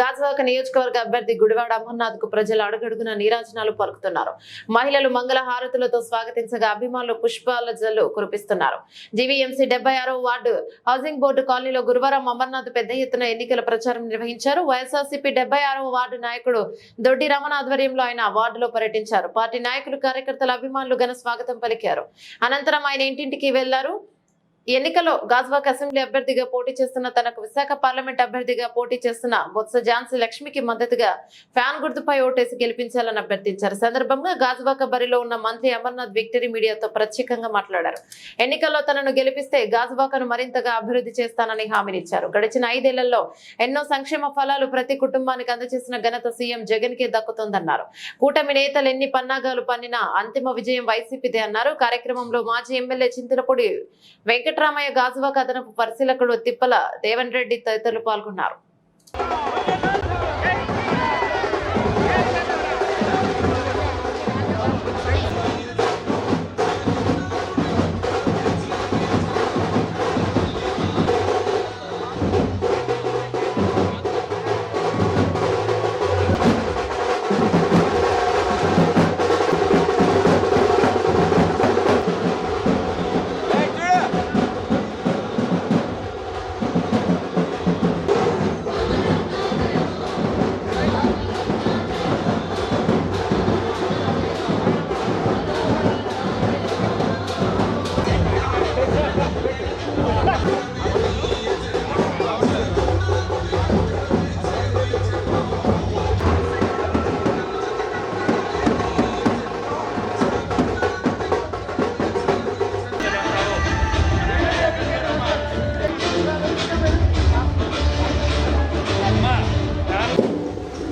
గాజువాక నియోజకవర్గ అభ్యర్థి గుడివాడ అమర్నాథ్కు ప్రజలు అడుగడుగున నీరాజనాలు పలుకుతున్నారు. మహిళలు మంగళ హారతులతో స్వాగతించగా అభిమానులు పుష్పాల జల్లు కురిపిస్తున్నారు. జీవీఎంసీ డెబ్బై ఆరో వార్డు హౌసింగ్ బోర్డు కాలనీలో గురువారం అమర్నాథ్ పెద్ద ఎత్తున ఎన్నికల ప్రచారం నిర్వహించారు. వైఎస్ఆర్సీపీ డెబ్బై ఆరవ వార్డు నాయకుడు దొడ్డి రమణ ఆధ్వర్యంలో ఆయన వార్డులో పర్యటించారు. పార్టీ నాయకులు కార్యకర్తల అభిమానులు ఘన స్వాగతం పలికారు. అనంతరం ఆయన ఇంటింటికి వెళ్ళారు. ఎన్నికలో గాజ్వాక్ అసెంబ్లీ అభ్యర్థిగా పోటీ చేస్తున్న తనకు విశాఖ పార్లమెంట్ అభ్యర్థిగా పోటీ చేస్తున్న బొత్స ఝాన్సీ లక్ష్మికి మద్దతుగా ఫ్యాన్ గుర్తుపై ఓటేసి గెలిపించాలని అభ్యర్థించారు. సందర్భంగా గాజ్వాక బరిలో ఉన్న మంత్రి అమర్నాథ్ విక్టరీ మీడియాతో ప్రత్యేకంగా మాట్లాడారు. ఎన్నికల్లో తనను గెలిపిస్తే గాజ్వాకను మరింతగా అభివృద్ధి చేస్తానని హామీనిచ్చారు గడిచిన ఐదేళ్ళలో ఎన్నో సంక్షేమ ఫలాలు ప్రతి కుటుంబానికి అందజేసిన ఘనత సీఎం జగన్కి దక్కుతుందన్నారు. కూటమి నేతలు ఎన్ని పన్నాగాలు పన్నినా అంతిమ విజయం వైసీపీదే అన్నారు. కార్యక్రమంలో మాజీ ఎమ్మెల్యే చింతలపూడి వెంకట్రామయ్య గాజువా కథనపు పరిశీలకుడు తిప్పల దేవన్ రెడ్డి తదితరులు పాల్గొన్నారు.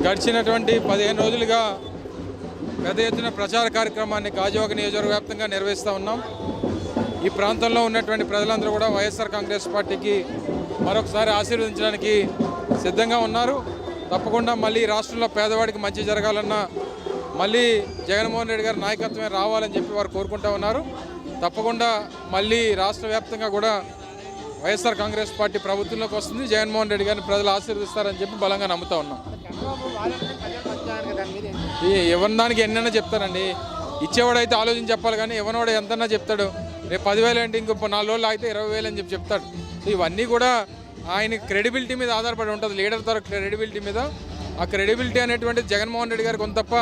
గడిచినటువంటి పదిహేను రోజులుగా పెద్ద ఎత్తున ప్రచార కార్యక్రమాన్ని గాజువాక నియోజకవర్గ వ్యాప్తంగా నిర్వహిస్తూ ఉన్నాం. ఈ ప్రాంతంలో ఉన్నటువంటి ప్రజలందరూ కూడా వైఎస్ఆర్ కాంగ్రెస్ పార్టీకి మరొకసారి ఆశీర్వదించడానికి సిద్ధంగా ఉన్నారు. తప్పకుండా మళ్ళీ రాష్ట్రంలో పేదవాడికి మంచి జరగాలన్నా మళ్ళీ జగన్మోహన్ రెడ్డి గారి నాయకత్వమే రావాలని చెప్పి వారు కోరుకుంటూ ఉన్నారు. తప్పకుండా మళ్ళీ రాష్ట్ర వ్యాప్తంగా కూడా వైఎస్ఆర్ కాంగ్రెస్ పార్టీ ప్రభుత్వంలోకి వస్తుంది. జగన్మోహన్ రెడ్డి గారిని ప్రజలు ఆశీర్దిస్తారని చెప్పి బలంగా నమ్ముతా ఉన్నాం. ఈ దానికి ఎన్నైనా చెప్తారండి. ఇచ్చేవాడైతే ఆలోచించి చెప్పాలి కానీ ఇవ్వనోడు ఎంతన్నా చెప్తాడు. రేపు పదివేలు అంటే ఇంకో నాలుగు రోజులు అయితే ఇరవై వేలు అని చెప్పి చెప్తాడు. ఇవన్నీ కూడా ఆయన క్రెడిబిలిటీ మీద ఆధారపడి ఉంటుంది. లీడర్ ద్వారా క్రెడిబిలిటీ మీద. ఆ క్రెడిబిలిటీ అనేటువంటిది జగన్మోహన్ రెడ్డి గారికి కొంత తప్ప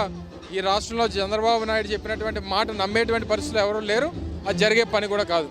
ఈ రాష్ట్రంలో చంద్రబాబు నాయుడు చెప్పినటువంటి మాట నమ్మేటువంటి పరిస్థితులు ఎవరు లేరు. అది జరిగే పని కూడా కాదు.